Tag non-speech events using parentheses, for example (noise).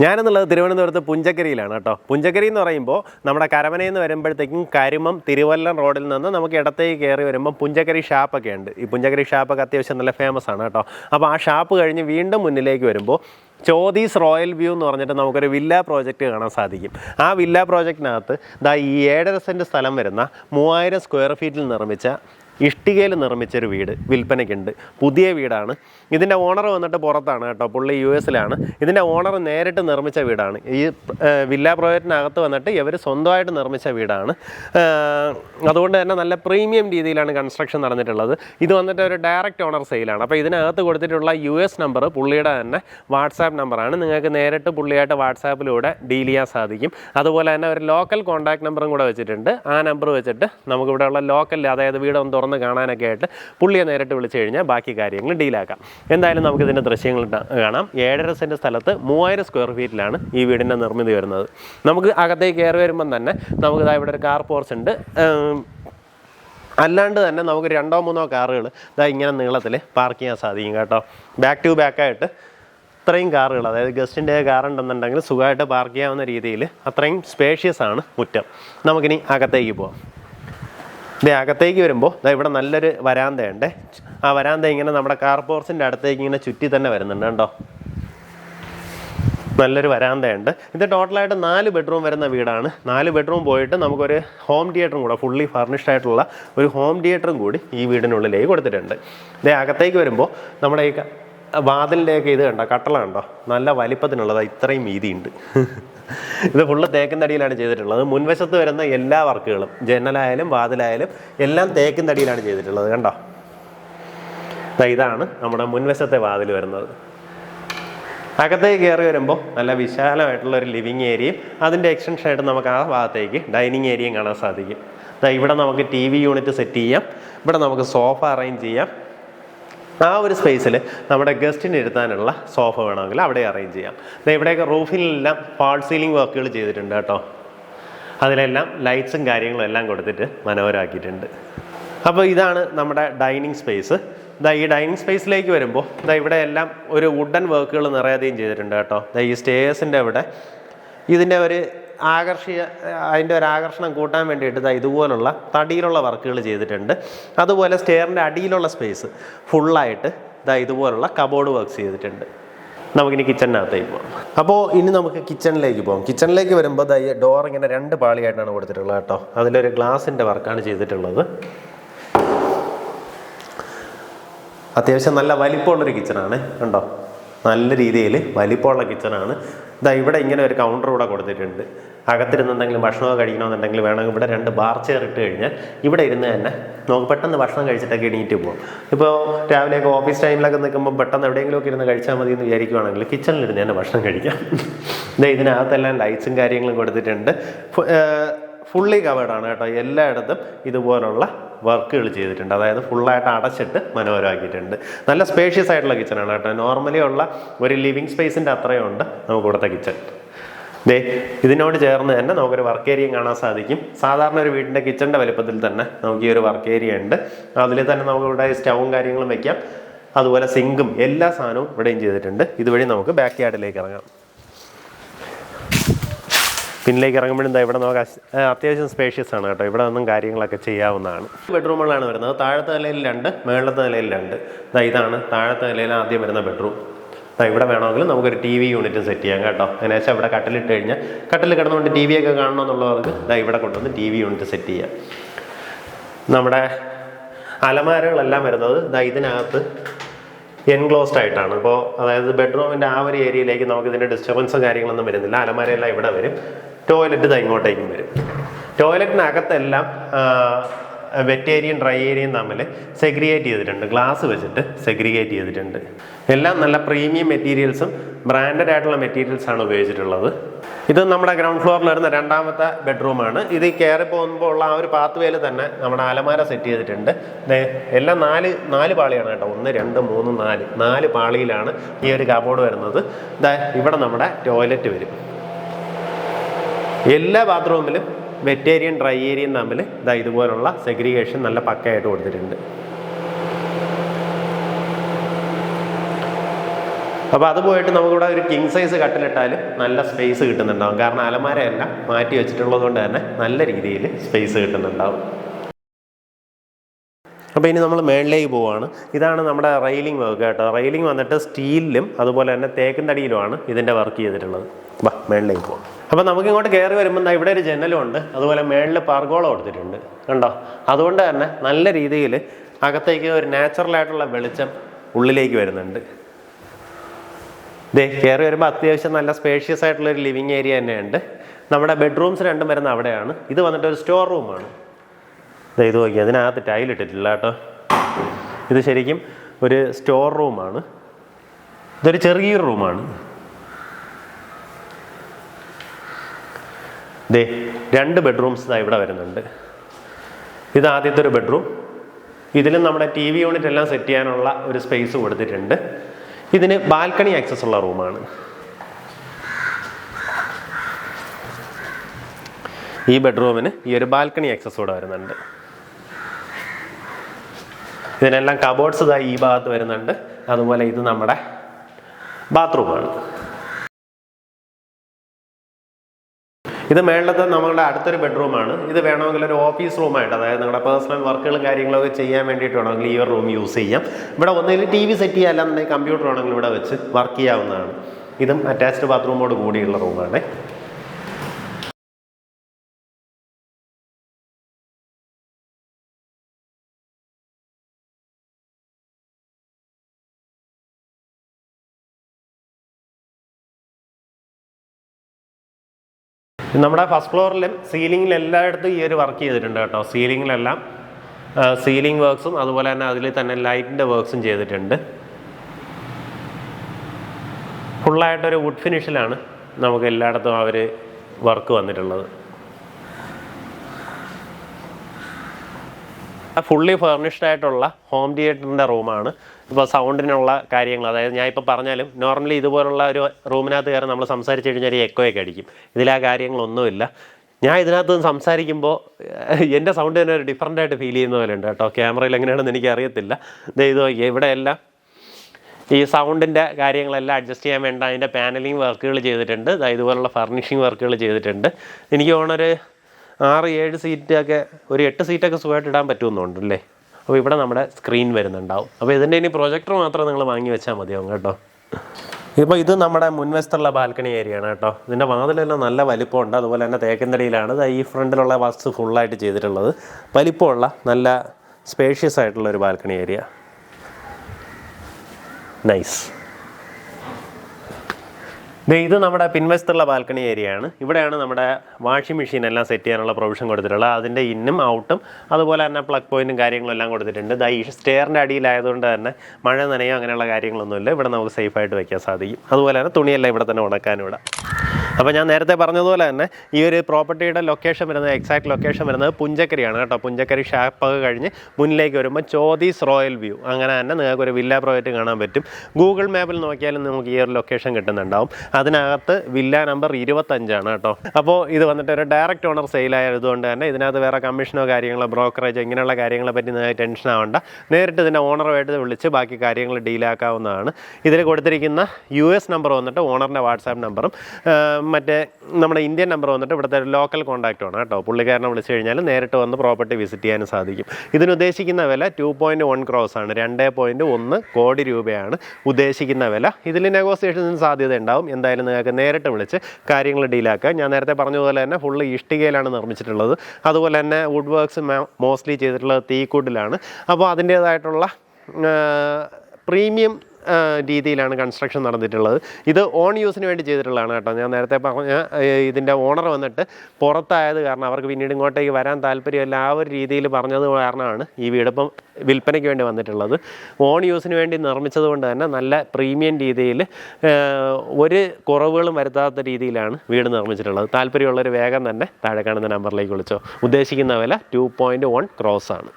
ഞാനെന്നുള്ളത് തിരുവനന്തപുരത്ത് പുഞ്ചക്കരിയിലാണ് കേട്ടോ. പുഞ്ചക്കരി എന്ന് പറയുമ്പോൾ നമ്മുടെ കരമനയിൽ നിന്ന് വരുമ്പോഴത്തേക്കും കരുമം തിരുവല്ലം റോഡിൽ നിന്ന് നമുക്ക് ഇടത്തേക്ക് കയറി വരുമ്പോൾ പുഞ്ചക്കരി ഷാപ്പൊക്കെ ഉണ്ട്. ഈ പുഞ്ചക്കരി ഷാപ്പൊക്കെ അത്യാവശ്യം നല്ല ഫേമസ് ആണ് കേട്ടോ. അപ്പോൾ ആ ഷാപ്പ് കഴിഞ്ഞ് വീണ്ടും മുന്നിലേക്ക് വരുമ്പോൾ ചോദീസ് റോയൽ വ്യൂ എന്ന് പറഞ്ഞിട്ട് നമുക്കൊരു വില്ല പ്രോജക്റ്റ് കാണാൻ സാധിക്കും. ആ വില്ല പ്രോജക്റ്റിനകത്ത് ദാ ഈ ഏഴര സെന്റ് സ്ഥലം വരുന്ന മൂവായിരം സ്ക്വയർ ഫീറ്റിൽ നിർമ്മിച്ച ഇഷ്ടികയിൽ നിർമ്മിച്ചൊരു വീട് വിൽപ്പനയ്ക്കുണ്ട്. പുതിയ വീടാണ്. ഇതിന്റെ ഓണർ വന്നിട്ട് പുറത്താണ് കേട്ടോ. പുള്ളി യു എസിലാണ്. ഇതിന്റെ ഓണർ നേരിട്ട് നിർമ്മിച്ച വീടാണ്. ഈ വില്ല പ്രോജക്റ്റിനകത്ത് വന്നിട്ട് ഇവർ സ്വന്തമായിട്ട് നിർമ്മിച്ച വീടാണ്. അതുകൊണ്ട് തന്നെ നല്ല പ്രീമിയം രീതിയിലാണ് കൺസ്ട്രക്ഷൻ നടന്നിട്ടുള്ളത്. ഇത് വന്നിട്ട് ഒരു ഡയറക്റ്റ് ഓണർ സെയിലാണ് അപ്പോൾ ഇതിനകത്ത് കൊടുത്തിട്ടുള്ള യു എസ് നമ്പർ പുള്ളിയുടെ തന്നെ വാട്സാപ്പ് നമ്പറാണ് നിങ്ങൾക്ക് നേരിട്ട് പുള്ളിയായിട്ട് വാട്സാപ്പിലൂടെ ഡീൽ ചെയ്യാൻ സാധിക്കും. അതുപോലെ തന്നെ ഒരു ലോക്കൽ കോൺടാക്ട് നമ്പറും കൂടെ വെച്ചിട്ടുണ്ട്. ആ നമ്പർ വെച്ചിട്ട് നമുക്കിവിടെയുള്ള ലോക്കൽ അതായത് വീടൊന്ന് തുറന്ന് കാണാനൊക്കെ ആയിട്ട് പുള്ളിയെ നേരിട്ട് വിളിച്ചു കഴിഞ്ഞാൽ ബാക്കി കാര്യങ്ങൾ ഡീലാക്കാം. എന്തായാലും നമുക്ക് ഇതിന്റെ ദൃശ്യങ്ങൾ കാണാം. ഏഴര സെന്റ് സ്ഥലത്ത് മൂവായിരം സ്ക്വയർ ഫീറ്റിലാണ് ഈ വീടിന്റെ നിർമ്മിതി വരുന്നത്. നമുക്ക് അകത്തേക്ക് കയറി വരുമ്പം തന്നെ നമുക്ക് ഇതാ ഇവിടെ ഒരു കാർ പോർച്ച് ഉണ്ട്. അല്ലാണ്ട് തന്നെ നമുക്ക് രണ്ടോ മൂന്നോ കാറുകൾ ഇതാ ഇങ്ങനെ നീളത്തിൽ പാർക്ക് ചെയ്യാൻ സാധിക്കും കേട്ടോ. ബാക്ക് ടു ബാക്കായിട്ട് ഇത്രയും കാറുകൾ അതായത് ഗസ്റ്റിന്റെ കാർ ഉണ്ടെന്നുണ്ടെങ്കിൽ സുഖമായിട്ട് പാർക്ക് ചെയ്യാവുന്ന രീതിയിൽ അത്രയും സ്പേഷ്യസ് ആണ് മുറ്റം. നമുക്കിനി അകത്തേക്ക് പോവാം. ഇതേ അകത്തേക്ക് വരുമ്പോൾ ഇതാ ഇവിടെ നല്ലൊരു വരാന്തയുണ്ട്. ആ വരാന്ത ഇങ്ങനെ നമ്മുടെ കാർ പോർച്ചിന്റെ അടുത്തേക്ക് ഇങ്ങനെ ചുറ്റി തന്നെ വരുന്നുണ്ട് കേട്ടോ നല്ലൊരു വരാന്തയുണ്ട്. ഇത് ടോട്ടലായിട്ട് നാല് ബെഡ്റൂം വരുന്ന വീടാണ്. നാല് ബെഡ്റൂം പോയിട്ട് നമുക്കൊരു ഹോം തിയേറ്ററും കൂടെ ഫുള്ളി ഫർണിഷ്ഡ് ആയിട്ടുള്ള ഒരു ഹോം തിയേറ്ററും കൂടി ഈ വീടിനുള്ളിലേക്ക് കൊടുത്തിട്ടുണ്ട്. ഇതേ അകത്തേക്ക് വരുമ്പോൾ നമ്മുടെ ഈ വാതിലിന്റെയൊക്കെ ഇത് കണ്ടോ കട്ടള കണ്ടോ? നല്ല വലിപ്പത്തിനുള്ളത് ഇത്രയും വീതിയുണ്ട്. (laughs) ഇത് ഫുള്ള് തേക്കിൻതടിയിലാണ് ചെയ്തിട്ടുള്ളത്. മുൻവശത്ത് വരുന്ന എല്ലാ വർക്കുകളും ജനലായാലും വാതിലായാലും എല്ലാം തേക്കിൻതടിയിലാണ് ചെയ്തിട്ടുള്ളത് കണ്ടോ? ഇതാണ് നമ്മുടെ മുൻവശത്തെ വാതിൽ വരുന്നത്. അകത്തേക്ക് കയറി വരുമ്പോൾ നല്ല വിശാലമായിട്ടുള്ള ഒരു ലിവിങ് ഏരിയയും അതിന്റെ എക്സ്റ്റൻഷൻ ആയിട്ട് നമുക്ക് ആ ഭാഗത്തേക്ക് ഡൈനിങ് ഏരിയയും കാണാൻ സാധിക്കും. ഇവിടെ നമുക്ക് ടി വി യൂണിറ്റ് സെറ്റ് ചെയ്യാം. ഇവിടെ നമുക്ക് സോഫ അറേഞ്ച് ചെയ്യാം. ആ ഒരു സ്പേസിൽ നമ്മുടെ ഗസ്റ്റിന് ഇരുത്താനുള്ള സോഫ വേണമെങ്കിൽ അവിടെ അറേഞ്ച് ചെയ്യാം. ഇവിടെയൊക്കെ റൂഫിലെല്ലാം ഫാൾ സീലിംഗ് വർക്കുകൾ ചെയ്തിട്ടുണ്ട് കേട്ടോ. അതിലെല്ലാം ലൈറ്റ്സും കാര്യങ്ങളും എല്ലാം കൊടുത്തിട്ട് മനോഹരമാക്കിയിട്ടുണ്ട് അപ്പോൾ ഇതാണ് നമ്മുടെ ഡൈനിങ് സ്പേസ് ഇതാ ഈ ഡൈനിങ് സ്പേസിലേക്ക് വരുമ്പോൾ ഇതാ ഇവിടെ എല്ലാം ഒരു വുഡൻ വർക്കുകൾ നിറയാതെയും ചെയ്തിട്ടുണ്ട് കേട്ടോ. ഇതാ ഈ സ്റ്റേഴ്സിന്റെ അവിടെ. ഇതിന്റെ ഒരു ആകർഷീയ അതിന്റെ ഒരു ആകർഷണം കൂട്ടാൻ വേണ്ടിയിട്ട് ഇതാ ഇതുപോലുള്ള തടിയിലുള്ള വർക്കുകൾ ചെയ്തിട്ടുണ്ട്. അതുപോലെ സ്റ്റെയറിന്റെ അടിയിലുള്ള സ്പേസ് ഫുള്ളായിട്ട് ഇതാ ഇതുപോലുള്ള കബോർഡ് വർക്ക്സ് ചെയ്തിട്ടുണ്ട്. നമുക്കിനി കിച്ചണിനകത്തേക്ക് പോകാം അപ്പോൾ ഇനി നമുക്ക് കിച്ചണിലേക്ക് പോകാം കിച്ചണിലേക്ക് വരുമ്പോൾ ഡോർ ഇങ്ങനെ രണ്ട് പാളിയായിട്ടാണ് കൊടുത്തിട്ടുള്ളത് കേട്ടോ. അതിലൊരു ഗ്ലാസിന്റെ വർക്കാണ് ചെയ്തിട്ടുള്ളത്. അത്യാവശ്യം നല്ല വലിപ്പമുള്ളൊരു കിച്ചണാണ്. കണ്ടോ? നല്ല രീതിയിൽ വലിപ്പമുള്ള കിച്ചണാണ്. ഇതാ ഇവിടെ ഇങ്ങനെ ഒരു കൗണ്ടർ കൂടെ കൊടുത്തിട്ടുണ്ട്. അകത്തിരുന്ന് എന്തെങ്കിലും ഭക്ഷണമൊക്കെ കഴിക്കണമെന്നുണ്ടെങ്കിൽ വേണമെങ്കിൽ ഇവിടെ രണ്ട് ബാർ ചെയർ ഇട്ട് കഴിഞ്ഞാൽ ഇവിടെ ഇരുന്ന് തന്നെ നമുക്ക് പെട്ടെന്ന് ഭക്ഷണം കഴിച്ചിട്ടൊക്കെ എണീറ്റ് പോകും ഇപ്പോൾ രാവിലെയൊക്കെ ഓഫീസ് ടൈമിലൊക്കെ നിൽക്കുമ്പോൾ പെട്ടെന്ന് എവിടെയെങ്കിലുമൊക്കെ ഇരുന്ന് കഴിച്ചാൽ മതി എന്ന് വിചാരിക്കുവാണെങ്കിൽ കിച്ചണിലിരുന്ന് തന്നെ ഭക്ഷണം കഴിക്കാം. ഇതാ ഇതിനകത്തെല്ലാം ലൈറ്റ്സും കാര്യങ്ങളും കൊടുത്തിട്ടുണ്ട്. ഫുള്ളി കവേർഡാണ് കേട്ടോ. എല്ലായിടത്തും ഇതുപോലുള്ള വർക്കുകൾ ചെയ്തിട്ടുണ്ട്. അതായത് ഫുള്ളായിട്ട് അടച്ചിട്ട് മനോഹരമാക്കിയിട്ടുണ്ട്. നല്ല സ്പേഷ്യസ് ആയിട്ടുള്ള കിച്ചണാണ് കേട്ടോ. നോർമലി ഉള്ള ഒരു ലിവിങ് സ്പേസിന്റെ അത്രയും ഉണ്ട് നമുക്ക് ഇവിടുത്തെ കിച്ചൺ ദേ ഇതിനോട് ചേർന്ന് തന്നെ നമുക്കൊരു വർക്ക് ഏരിയയും കാണാൻ സാധിക്കും. സാധാരണ ഒരു വീടിന്റെ കിച്ചണിന്റെ വലുപ്പത്തിൽ തന്നെ നമുക്ക് ഈ ഒരു വർക്ക് ഏരിയ ഉണ്ട്. അതിൽ തന്നെ നമുക്ക് ഇവിടെ സ്റ്റൗവും കാര്യങ്ങളും വയ്ക്കാം അതുപോലെ സിങ്കും എല്ലാ സാധനവും ഇവിടെയും ചെയ്തിട്ടുണ്ട്. ഇതുവഴി നമുക്ക് ബാക്ക് യാർഡിലേക്ക് ഇറങ്ങാം. പിന്നിലേക്ക് ഇറങ്ങുമ്പോഴും ഇവിടെ നമുക്ക് അത്യാവശ്യം സ്പേഷ്യസ് ആണ് കേട്ടോ. ഇവിടെ നിന്നും കാര്യങ്ങളൊക്കെ ചെയ്യാവുന്നതാണ്. ബെഡ്റൂമുകളാണ് വരുന്നത്. താഴത്തെ നിലയിൽ രണ്ട് മേളത്തെ നിലയിൽ രണ്ട്. ഇതാ ഇതാണ് താഴത്തെ നിലയിൽ ആദ്യം വരുന്ന ബെഡ്റൂം ഇവിടെ വേണമെങ്കിൽ നമുക്കൊരു ടി വി യൂണിറ്റ് സെറ്റ് ചെയ്യാം കേട്ടോ. അതിനുശേഷം ഇവിടെ കട്ടിലിട്ട് കഴിഞ്ഞാൽ കട്ടിൽ കിടന്നുകൊണ്ട് ടി വി ഒക്കെ കാണണമെന്നുള്ളവർക്ക് ഇതാ ഇവിടെ കൊണ്ടുവന്ന് ടി വി യൂണിറ്റ് സെറ്റ് ചെയ്യാം. നമ്മുടെ അലമാരകളെല്ലാം വരുന്നത് ഇതാ ഇതിനകത്ത് എൻക്ലോസ്ഡ് ആയിട്ടാണ്. അപ്പോൾ അതായത് ബെഡ്റൂമിന്റെ ആ ഒരു ഏരിയയിലേക്ക് നമുക്ക് ഇതിന്റെ ഡിസ്റ്റർബൻസും കാര്യങ്ങളൊന്നും വരുന്നില്ല. അലമാരയെല്ലാം ഇവിടെ വരും. ടോയ്ലറ്റ് ഇതാ ഇങ്ങോട്ടേക്കും വരും. ടോയ്ലറ്റിനകത്തെല്ലാം വെറ്റ് ഡ്രൈ ഏരിയയും തമ്മിൽ സെഗ്രിഗേറ്റ് ചെയ്തിട്ടുണ്ട്. ഗ്ലാസ് വെച്ചിട്ട് സെഗ്രിഗേറ്റ് ചെയ്തിട്ടുണ്ട്. എല്ലാം നല്ല പ്രീമിയം മെറ്റീരിയൽസും ബ്രാൻഡഡ് ആയിട്ടുള്ള മെറ്റീരിയൽസ് ആണ് ഉപയോഗിച്ചിട്ടുള്ളത്. ഇത് നമ്മുടെ ഗ്രൗണ്ട് ഫ്ലോറിൽ വരുന്ന രണ്ടാമത്തെ ബെഡ്റൂമാണ് ഇത് കയറി പോകുമ്പോൾ ഉള്ള ആ ഒരു പാത്ത് വേൽ തന്നെ നമ്മുടെ അലമാര സെറ്റ് ചെയ്തിട്ടുണ്ട്. ദേ എല്ലാം നാല് നാല് പാളിയാണ് കേട്ടോ. ഒന്ന് രണ്ട് മൂന്ന് നാല്. നാല് പാളിയിലാണ് ഈ ഒരു കബോർഡ് വരുന്നത്. ദാ ഇവിടെ നമ്മുടെ ടോയ്ലറ്റ് വരും. എല്ലാ ബാത്റൂമിലും വെറ്റേരിയൻ ഡ്രൈ ഏരിയയും തമ്മിൽ ഇതാ ഇതുപോലുള്ള സെഗ്രിഗേഷൻ നല്ല പക്കയായിട്ട് കൊടുത്തിട്ടുണ്ട്. അപ്പോൾ അത് പോയിട്ട് നമുക്കിവിടെ ഒരു കിങ് സൈസ് കട്ടിലിട്ടാലും നല്ല സ്പേസ് കിട്ടുന്നുണ്ടാവും. കാരണം അലമാരയെല്ലാം മാറ്റി വെച്ചിട്ടുള്ളത് കൊണ്ട് തന്നെ നല്ല രീതിയിൽ സ്പേസ് കിട്ടുന്നുണ്ടാവും. അപ്പോൾ ഇനി നമ്മൾ മേളിലേക്ക് പോവുകയാണ് ഇതാണ് നമ്മുടെ റെയിലിംഗ് വർക്ക് കേട്ടോ. റെയിലിംഗ് വന്നിട്ട് സ്റ്റീലിലും അതുപോലെ തന്നെ തേക്കിൻ തടിയിലുമാണ് ഇതിന്റെ വർക്ക് ചെയ്തിട്ടുള്ളത്. ബാ മേളിലേക്ക് പോകാം അപ്പോൾ നമുക്ക് ഇങ്ങോട്ട് കയറി വരുമ്പോൾ ഇവിടെ ഒരു ജനലും ഉണ്ട്. അതുപോലെ മേളിൽ പർഗോളം കൊടുത്തിട്ടുണ്ട്. കണ്ടോ? അതുകൊണ്ട് തന്നെ നല്ല രീതിയിൽ അകത്തേക്ക് ഒരു നാച്ചുറലായിട്ടുള്ള വെളിച്ചം ഉള്ളിലേക്ക് വരുന്നുണ്ട്. ദേ കയറി വരുമ്പോൾ അത്യാവശ്യം നല്ല സ്പേഷ്യസ് ആയിട്ടുള്ള ഒരു ലിവിങ് ഏരിയ തന്നെയുണ്ട്. നമ്മുടെ ബെഡ്റൂംസ് രണ്ടും വരുന്ന അവിടെയാണ്. ഇത് വന്നിട്ട് ഒരു സ്റ്റോർ റൂമാണ് ഇത് നോക്കി അതിനകത്ത് ടൈൽ ഇട്ടിട്ടില്ല കേട്ടോ. ഇത് ശരിക്കും ഒരു സ്റ്റോർ റൂമാണ് ഇതൊരു ചെറിയൊരു റൂമാണ് ദേ രണ്ട് ബെഡ്റൂംസ് ഇതാ ഇവിടെ വരുന്നുണ്ട്. ഇത് ആദ്യത്തെ ഒരു ബെഡ്റൂം ഇതിലും നമ്മുടെ ടി വി യൂണിറ്റ് എല്ലാം സെറ്റ് ചെയ്യാനുള്ള ഒരു സ്പേസ് കൊടുത്തിട്ടുണ്ട്. ഇതിന് ബാൽക്കണി ആക്സസ് ഉള്ള റൂമാണ് ഈ ബെഡ്റൂമിന് ഈ ഒരു ബാൽക്കണി ആക്സസ് കൂടെ വരുന്നുണ്ട്. ഇതിനെല്ലാം കബോർഡ്സ് ഇതായി ഈ ഭാഗത്ത് വരുന്നുണ്ട്. അതുപോലെ ഇത് നമ്മുടെ ബാത്റൂമാണ് ഇത് മേളത്തെ നമ്മളുടെ അടുത്തൊരു ബെഡ്റൂമാണ്. ഇത് വേണമെങ്കിൽ ഒരു ഓഫീസ് റൂമായിട്ട് അതായത് നിങ്ങളുടെ പേഴ്സണൽ വർക്കുകളും കാര്യങ്ങളൊക്കെ ചെയ്യാൻ വേണ്ടിയിട്ട് വേണമെങ്കിൽ ഈ ഒരു റൂം യൂസ് ചെയ്യാം. ഇവിടെ ഒന്നുകിൽ ടി വി സെറ്റ് ചെയ്യാൻ അല്ലാന്നുണ്ടെങ്കിൽ കമ്പ്യൂട്ടർ വേണമെങ്കിൽ ഇവിടെ വെച്ച് വർക്ക് ചെയ്യാവുന്നതാണ്. ഇതും അറ്റാച്ച്ഡ് ബാത്റൂമോട് കൂടിയുള്ള റൂമാണ്. നമ്മുടെ ഫസ്റ്റ് ഫ്ലോറിലും സീലിംഗിലും എല്ലായിടത്തും ഈ ഒരു വർക്ക് ചെയ്തിട്ടുണ്ട് കേട്ടോ. സീലിംഗിലെല്ലാം സീലിംഗ് വർക്ക്സും അതുപോലെ തന്നെ അതിൽ തന്നെ ലൈറ്റിന്റെ വർക്ക്സും ചെയ്തിട്ടുണ്ട്. ഫുള്ളായിട്ടൊരു വുഡ് ഫിനിഷിലാണ് നമുക്ക് എല്ലായിടത്തും അവർ വർക്ക് വന്നിട്ടുള്ളത്. ഫുള്ളി ഫർണിഷ്ഡ് ആയിട്ടുള്ള ഹോം തിയേറ്ററിന്റെ റൂമാണ് ഇപ്പോൾ സൗണ്ടിനുള്ള കാര്യങ്ങൾ അതായത് ഞാൻ ഇപ്പോൾ പറഞ്ഞാലും നോർമലി ഇതുപോലുള്ള ഒരു റൂമിനകത്ത് കയറി നമ്മൾ സംസാരിച്ച് കഴിഞ്ഞാൽ എക്കോയൊക്കെ അടിക്കും. ഇതിൽ ആ കാര്യങ്ങളൊന്നുമില്ല. ഞാൻ ഇതിനകത്ത് നിന്ന് സംസാരിക്കുമ്പോൾ എന്റെ സൗണ്ട് തന്നെ ഒരു ഡിഫറന്റ് ആയിട്ട് ഫീൽ ചെയ്യുന്ന പോലെ ഉണ്ട് കേട്ടോ. ക്യാമറയിൽ എങ്ങനെയാണെന്ന് എനിക്ക് അറിയത്തില്ല. ഇത് നോക്കിയാൽ ഇവിടെ എല്ലാം ഈ സൗണ്ടിന്റെ കാര്യങ്ങളെല്ലാം അഡ്ജസ്റ്റ് ചെയ്യാൻ വേണ്ട. അതിന്റെ പാനലിംഗ് വർക്കുകൾ ചെയ്തിട്ടുണ്ട്. ഇതുപോലുള്ള ഫർണിഷിങ് വർക്കുകൾ ചെയ്തിട്ടുണ്ട്. എനിക്ക് തോന്നുന്നൊരു ആറ് ഏഴ് സീറ്റൊക്കെ ഒരു എട്ട് സീറ്റൊക്കെ സുഖമായിട്ട് ഇടാൻ പറ്റുമെന്നുണ്ടല്ലേ അപ്പോൾ ഇവിടെ നമ്മുടെ സ്ക്രീൻ വരുന്നുണ്ടാവും. അപ്പോൾ ഇതിന്റെ ഇനി പ്രൊജക്ടർ മാത്രം നിങ്ങൾ വാങ്ങി വെച്ചാൽ മതിയാവും കേട്ടോ. ഇപ്പോൾ ഇത് നമ്മുടെ മുൻവശത്തുള്ള ബാൽക്കണി ഏരിയ ആണ് കേട്ടോ. ഇതിന്റെ വാതിലെല്ലാം നല്ല വലിപ്പമുണ്ട്. അതുപോലെ തന്നെ തേക്കന്തടിയിലാണ് ഈ ഫ്രണ്ടിലുള്ള വസ്തു ഫുള്ളായിട്ട് ചെയ്തിട്ടുള്ളത്. വലിപ്പമുള്ള നല്ല സ്പേഷ്യസ് ആയിട്ടുള്ള ഒരു ബാൽക്കണി ഏരിയ നൈസ് ഇത് നമ്മുടെ പിൻവശത്തുള്ള ബാൽക്കണി ഏരിയ ആണ് ഇവിടെയാണ് നമ്മുടെ വാഷിംഗ് മെഷീൻ എല്ലാം സെറ്റ് ചെയ്യാനുള്ള പ്രൊവിഷൻ കൊടുത്തിട്ടുള്ളത്. അതിന്റെ ഇന്നും ഔട്ടും അതുപോലെ തന്നെ പ്ലഗ് പോയിന്റും കാര്യങ്ങളും എല്ലാം കൊടുത്തിട്ടുണ്ട്. ദൈ സ്റ്റെയറിന്റെ അടിയിലായതുകൊണ്ട് തന്നെ മഴ നനയോ അങ്ങനെയുള്ള കാര്യങ്ങളൊന്നുമില്ല. ഇവിടെ നമുക്ക് സേഫായിട്ട് വയ്ക്കാൻ സാധിക്കും. അതുപോലെ തന്നെ തുണിയെല്ലാം ഇവിടെ തന്നെ ഉണക്കാനും ഇടാം. അപ്പോൾ ഞാൻ നേരത്തെ പറഞ്ഞതുപോലെ തന്നെ ഈ ഒരു പ്രോപ്പർട്ടിയുടെ ലൊക്കേഷൻ വരുന്നത് എക്സാക്ട് ലൊക്കേഷൻ വരുന്നത് പുഞ്ചക്കരിയാണ് കേട്ടോ. പുഞ്ചക്കരി ഷാപ്പൊക്കെ കഴിഞ്ഞ് മുന്നിലേക്ക് വരുമ്പോൾ ചോദീസ് റോയൽ വ്യൂ. അങ്ങനെ തന്നെ നിങ്ങൾക്ക് ഒരു വില്ല പ്രോജക്റ്റ് കാണാൻ പറ്റും. ഗൂഗിൾ മാപ്പിൽ നോക്കിയാലും നമുക്ക് ഈ ഒരു ലൊക്കേഷൻ കിട്ടുന്നുണ്ടാവും. അതിനകത്ത് വില്ല നമ്പർ ഇരുപത്തഞ്ചാണ് കേട്ടോ. അപ്പോൾ ഇത് വന്നിട്ട് ഒരു ഡയറക്റ്റ് ഓണർ സെയിലായതുകൊണ്ട് തന്നെ ഇതിനകത്ത് വേറെ കമ്മീഷനോ കാര്യങ്ങളോ ബ്രോക്കറേജോ ഇങ്ങനെയുള്ള കാര്യങ്ങളെ പറ്റി നിങ്ങൾക്ക് ടെൻഷൻ ആവണ്ട. നേരിട്ട് ഇതിന്റെ ഓണറുമായിട്ട് വിളിച്ച് ബാക്കി കാര്യങ്ങൾ ഡീലാക്കാവുന്നതാണ് ഇതിൽ കൊടുത്തിരിക്കുന്ന യു എസ് നമ്പർ വന്നിട്ട് ഓണറിന്റെ വാട്സാപ്പ് നമ്പറും മറ്റേ നമ്മുടെ ഇന്ത്യൻ നമ്പർ വന്നിട്ട് ഇവിടുത്തെ ലോക്കൽ കോൺടാക്റ്റ് ആണ് കേട്ടോ. പുള്ളിക്കാരനെ വിളിച്ചു കഴിഞ്ഞാൽ നേരിട്ട് വന്ന് പ്രോപ്പർട്ടി വിസിറ്റ് ചെയ്യാനും സാധിക്കും. ഇതിനുദ്ദേശിക്കുന്ന വില ടു പോയിന്റ് വൺ ക്രോസ് ആണ്. രണ്ട് പോയിന്റ് ഒന്ന് കോടി രൂപയാണ് ഉദ്ദേശിക്കുന്ന വില. ഇതിൽ നെഗോസിയേഷൻസിന് സാധ്യത ഉണ്ടാവും. എന്തായാലും നിങ്ങൾക്ക് നേരിട്ട് വിളിച്ച് കാര്യങ്ങൾ ഡീലാക്കാം ഞാൻ നേരത്തെ പറഞ്ഞതുപോലെ തന്നെ ഫുള്ള് ഇഷ്ടികയിലാണ് നിർമ്മിച്ചിട്ടുള്ളത്. അതുപോലെ തന്നെ വുഡ് വർക്ക്സ് മോസ്റ്റ്ലി ചെയ്തിട്ടുള്ളത് തീക്കൂട്ടിലാണ്. അപ്പോൾ അതിന്റേതായിട്ടുള്ള പ്രീമിയം രീതിയിലാണ് കൺസ്ട്രക്ഷൻ നടന്നിട്ടുള്ളത്. ഇത് ഓൺ യൂസിന് വേണ്ടി ചെയ്തിട്ടുള്ളതാണ് കേട്ടോ. ഞാൻ നേരത്തെ പറഞ്ഞ ഇതിന്റെ ഓണർ വന്നിട്ട് പുറത്തായത് കാരണം അവർക്ക് പിന്നീട് ഇങ്ങോട്ടേക്ക് വരാൻ താല്പര്യമില്ല ആ ഒരു രീതിയിൽ പറഞ്ഞത് കാരണമാണ് ഈ വീട് ഇപ്പം വിൽപ്പനയ്ക്ക് വേണ്ടി വന്നിട്ടുള്ളത്. ഓൺ യൂസിന് വേണ്ടി നിർമ്മിച്ചത് കൊണ്ട് തന്നെ നല്ല പ്രീമിയം രീതിയിൽ ഒരു കുറവുകളും വരുത്താത്ത രീതിയിലാണ് വീട് നിർമ്മിച്ചിട്ടുള്ളത്. താല്പര്യമുള്ളൊരു വേഗം തന്നെ താഴെ കാണുന്ന നമ്പറിലേക്ക് വിളിച്ചോ. ഉദ്ദേശിക്കുന്ന വില ടു പോയിന്റ് വൺ ക്രോസ് ആണ്.